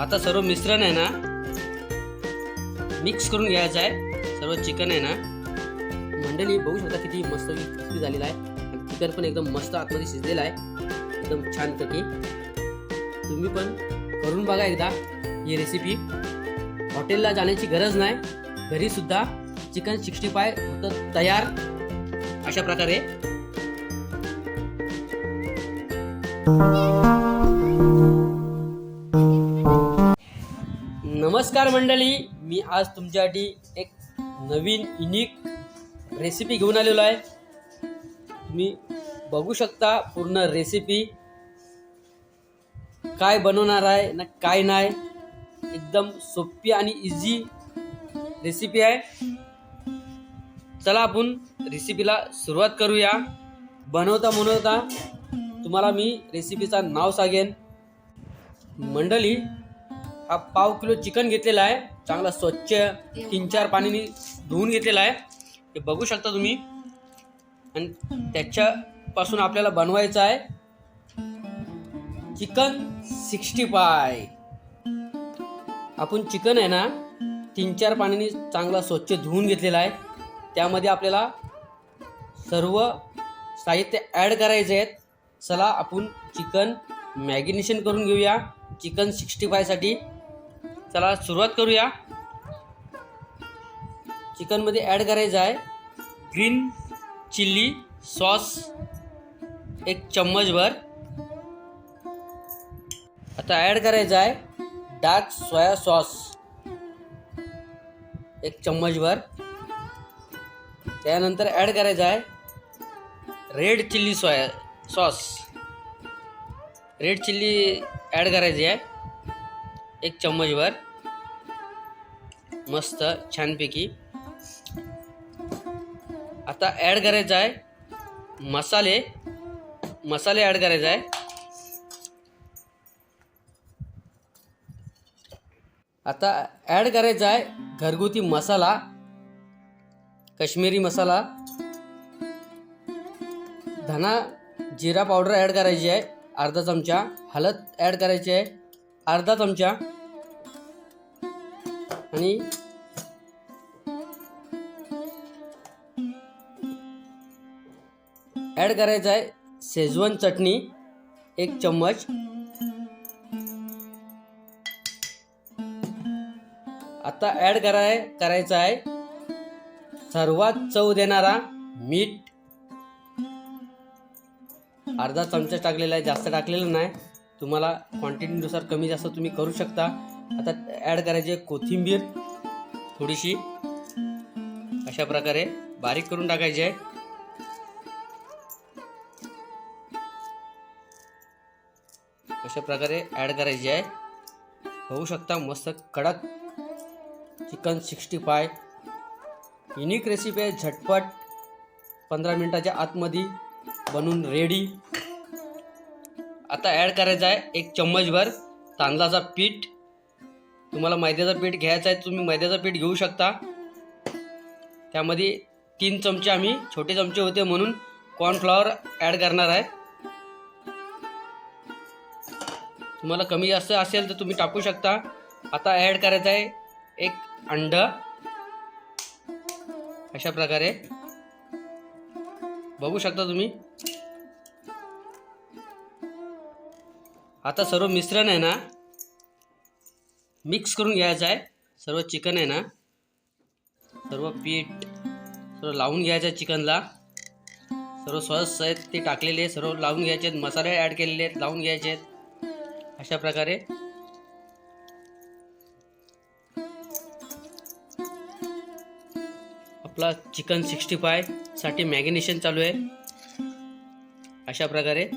आता सर्व मिश्रण आहे ना मिक्स करून घ्यायचं आहे. सर्व चिकन आहे ना. मंडळी बघू शकता किती मस्त क्रिस्पी झालेला आहे. आणि चिकन पण एकदम मस्त आतमध्ये शिजलेलं आहे. एकदम छानपैकी तुम्ही पण करून बघा एकदा ही रेसिपी हॉटेलला जाण्याची गरज नाही. घरी सुद्धा चिकन सिक्स्टी फाय होतं तयार अशा प्रकारे. नमस्कार मंडळी मी आज तुमच्यासाठी एक नवीन युनिक रेसिपी घेऊन आलेलो आहे. तुम्ही बघू शकता पूर्ण रेसिपी काय बनवणार आहे ना काय नाही एकदम सोपी आणि इझी रेसिपी आहे. चला आपण रेसिपीला सुरुवात करूया. बनवता बनवता तुम्हाला मी रेसिपीचा नाव सांगेन. मंडळी हा पाव किलो चिकन घेतलेला आहे. चांगला स्वच्छ तीन चार पाण्याने धुवून घेतलेला आहे. हे बघू शकता तुम्ही. आणि त्याच्यापासून आपल्याला बनवायचं आहे चिकन सिक्स्टी फाय. आपण चिकन आहे ना तीन चार पाण्याने चांगला स्वच्छ धुवून घेतलेला आहे. त्यामध्ये आपल्याला सर्व साहित्य ॲड करायचे आहेत. चला आपण चिकन मॅगिनेशन करून घेऊया. चिकन सिक्स्टी फायसाठी चला सुरुवात करूया. चिकनमध्ये ॲड करायचं आहे. ग्रीन चिल्ली सॉस एक चम्मचभर आता ॲड करायचं आहे डार्क सोया सॉस एक चम्मचभर त्यानंतर ॲड करायचं आहे red chilli soya sauce red chilli add करायची आहे. एक चम्मचभर. मस्त छानपैकी. आता ॲड करायचं आहे मसाले. मसाले ॲड करायचे आहे. आता ॲड करायचा आहे घरगुती मसाला. काश्मीरी मसाला. धना जिरा पावडर ॲड करायची आहे. अर्धा चमचा. हळद ॲड करायची आहे. अर्धा चमचा. आणि ॲड करायचं आहे शेजवान चटणी एक चम्मच. आता ॲड कराय करायचं आहे सर्वात चव देणारा मीठ. अर्धा चमचा टाकलेला आहे जास्त टाकलेलं नाही. तुम्हाला क्वांटिटीनुसार कमी जास्त तुम्ही करू शकता. आता ॲड करायची आहे कोथिंबीर थोडीशी. अशा प्रकारे बारीक करून टाकायची आहे. अशा प्रकारे ॲड करायची आहे. होऊ शकता मस्त कडक. Chicken sixty five unique recipe आहे झटपट. पंधरा मिनटाच्या आतमध्ये बनवून रेडी आता ॲड करायचं आहे एक चम्मचभर तांदळाचा पीठ. तुम्हाला मैद्याचं पीठ घ्यायचं आहे तुम्ही मैद्याचं पीठ घेऊ शकता. त्यामध्ये तीन चमचे आम्ही छोटे चमचे होते म्हणून कॉर्नफ्लॉवर ॲड करणार आहे. तुम्हाला कमी जास्त असेल तर तुम्ही टाकू शकता. आता ॲड करायचं आहे एक अंड. अशा प्रकारे. बघू शकता तुम्ही. आता सर्व मिश्रण आहे ना मिक्स करून घ्यायचं आहे. सर्व चिकन आहे ना सर्व पीठ सर्व लावून घ्यायचं आहे चिकनला. सर्व सॉस आहेत ते टाकलेले सर्व लावून घ्यायचे आहेत मसाले ॲड केलेले आहेत लावून घ्यायचे आहेत. अशा प्रकारे. आपला चिकन सिक्स्टी फायसाठी मॅगिनेशन चालू आहे. अशा प्रकारे.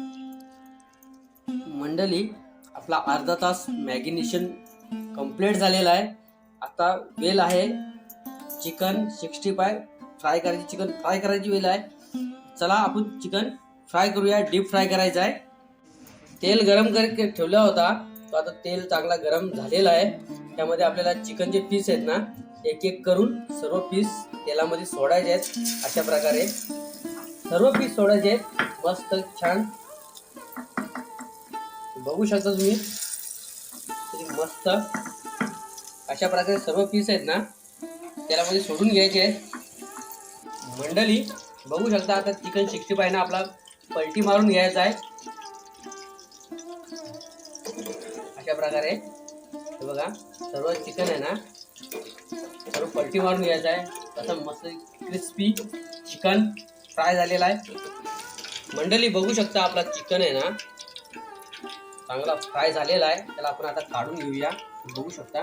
मंडळी आपला अर्धा तास मॅगिनेशन कंप्लीट झालेला आहे. आता वेल आहे. चिकन सिक्स्टी फाय फ्राय करायची चिकन फ्राय करायची वेल आहे. चला आपण चिकन फ्राय करूया डीप फ्राय करायचं आहे. तेल गरम कर ठेवला होता. तो आता तेल चांगला गरम झालेला आहे. त्यामध्ये आपल्याला चिकनचे पीस आहेत ना एक एक करून सर्व पीस तेलामध्ये सोडायचे आहेत अशा प्रकारे. सर्व पीस सोडायचे आहेत. मस्त छान बघू शकता तुम्ही. मस्त. अशा प्रकारे सर्व पीस आहेत ना त्याला मध्ये सोडून घ्यायचे. आहेत मंडळी बघू शकता आता चिकन सिक्स्टी फाय ना आपला पलटी मारून घ्यायचा आहे. अशा प्रकारे. हे बघा सर्व चिकन आहे ना सर्व पलटी मारून घ्यायचं आहे. तसं मस्त क्रिस्पी चिकन फ्राय झालेला आहे. मंडळी बघू शकता आपला चिकन आहे ना चांगला फ्राय झालेला आहे. त्याला आपण आता काढून घेऊया. बघू शकता.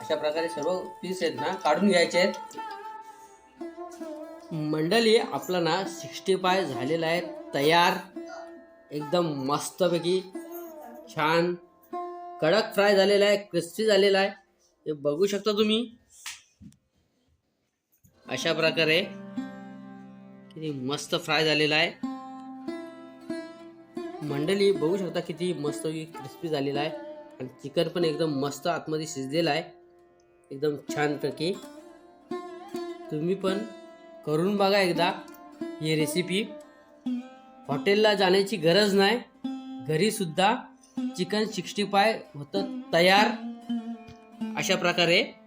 अशा प्रकारे सर्व पीस आहेत ना काढून घ्यायचे आहेत. मंडळी आपला ना सिक्स्टी फाय झालेला आहे. तयार. एकदम मस्तपैकी. छान. कडक फ्राय झालेला आहे क्रिस्पी झालेला आहे. हे बघू शकता तुम्ही. अशा प्रकारे. किती मस्त फ्राय झालेला आहे. मंडळी बघू शकता किती मस्त क्रिस्पी झालेला आहे. आणि चिकन पण एकदम मस्त आतमध्ये शिजलेलं आहे. एकदम छानपैकी. तुम्ही पण करून बघा एकदा ही रेसिपी हॉटेलला जाण्याची गरज नाही. घरी सुद्धा चिकन सिक्स्टी फाय होतं तयार. अशा प्रकारे.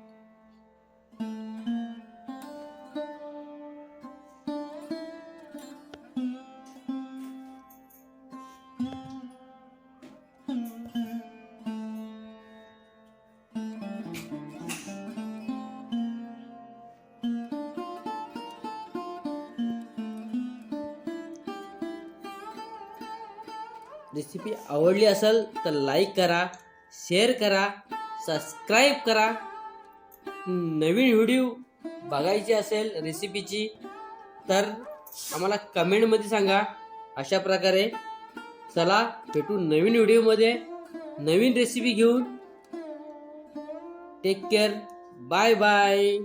रेसिपी आवडली असेल तर लाईक करा शेअर करा सबस्क्राईब करा. नवीन व्हिडिओ बघायची असेल रेसिपीची तर आम्हाला कमेंटमध्ये सांगा. अशा प्रकारे चला भेटू नवीन व्हिडिओमध्ये. नवीन रेसिपी घेऊन. Take care bye bye